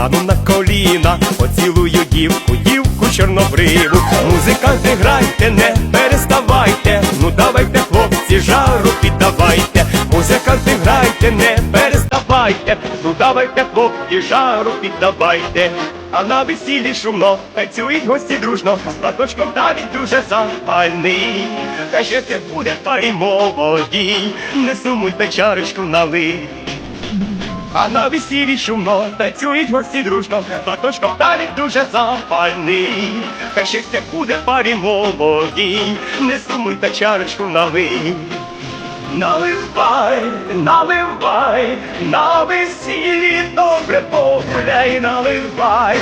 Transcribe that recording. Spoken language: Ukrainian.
стану на коліна, поцілую дівку, дівку чорнобриву. Музиканти, грайте, не переставайте, ну давайте, хлопці, жару піддавайте, музиканти, грайте, не переставайте, ну давайте, хлопці, жару піддавайте. А на весіллі шумно, танцюють гості дружно, з платочком навіть дуже запальний. Та ще це буде, та й молоді, не сумуй печарочку налий. А на весіллі шумно, танцюють морці дружно, платочком далі дуже запальний. Хай щастя буде парі молоді, не сумуйте чарочку налий. Наливай, наливай, на весіллі добре погуляй, наливай,